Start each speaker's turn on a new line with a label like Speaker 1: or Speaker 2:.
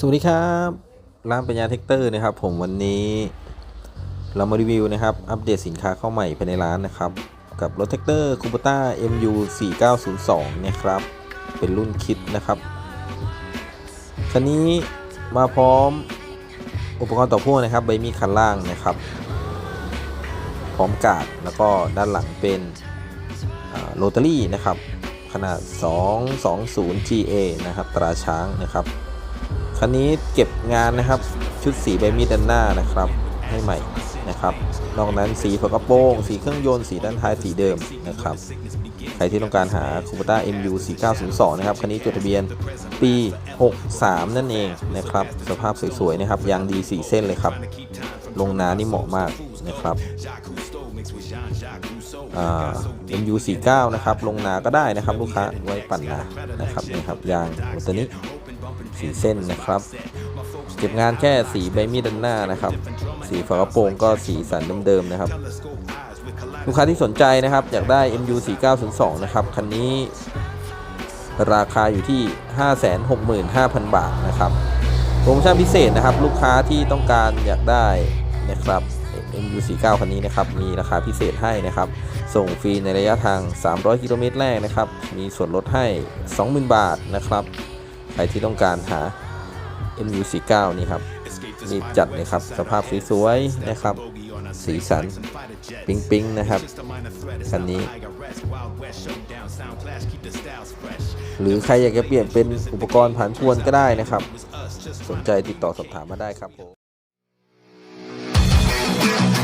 Speaker 1: สวัสดีครับร้านปัญญาเทคเตอร์นะครับ ผมวันนี้เรามารีวิวนะครับ อัปเดตสินค้าเข้าใหม่ภายในร้านนะครับ กับรถแท็กเตอร์คูปต้า MU 4902นะครับ เป็นรุ่นคิดนะครับคันนี้มาพร้อมอุปกรณ์ต่อพ่วงนะครับ ใบมีดคันล่างนะครับ พร้อมกาดแล้วก็ด้านหลังเป็นโรตารี่นะครับ ขนาด 220 GA นะครับ ตราช้างนะครับ คันนี้เก็บงานนะครับชุดสีใบมีดด้านหน้านะครับให้ใหม่นะครับ นอกนั้นสีฝากระโปรงสีเครื่องยนต์สีด้านท้ายสีเดิมนะครับ ใครที่ต้องการหาคูปต้า MU 4902 นะครับ คันนี้จดทะเบียนปี 63 นั่นเองนะครับ สภาพสวยๆนะครับ ยางดี 4 เส้นเลยครับ ลงนานี่เหมาะมาก นะครับเอ่า MU 49นะครับลงนาก็ได้นะครับ ลูกค้าไว้ปั่นนานะครับนี่ครับยางตัวนี้สีเส้นนะครับ เก็บงานแค่สีใบมีดด้านหน้านะครับ สีฝากระโปรงก็สีสันเดิมๆนะครับ ลูกค้าที่สนใจนะครับ อยากได้ MU 4902นะครับคันนี้ราคาอยู่ที่ 565,000 บาทนะครับโปรโมชั่นพิเศษนะครับ ลูกค้าที่ต้องการอยากได้นะครับ MU 49 คันนี้นะครับมีราคาพิเศษให้นะครับส่งฟรีในระยะทาง 300 กิโลเมตรแรกนะครับมีส่วนลดให้ 20,000 บาทนะครับใครที่ต้องการหา MU49 นี่ครับนี่จัดเลยครับสภาพสวยๆนะครับสีสันปิ๊งปิ๊งๆนะครับคันนี้ หรือใครอยากจะเปลี่ยนเป็นอุปกรณ์ผ่านพวนก็ได้นะครับ สนใจติดต่อสอบถามมาได้ครับผม you.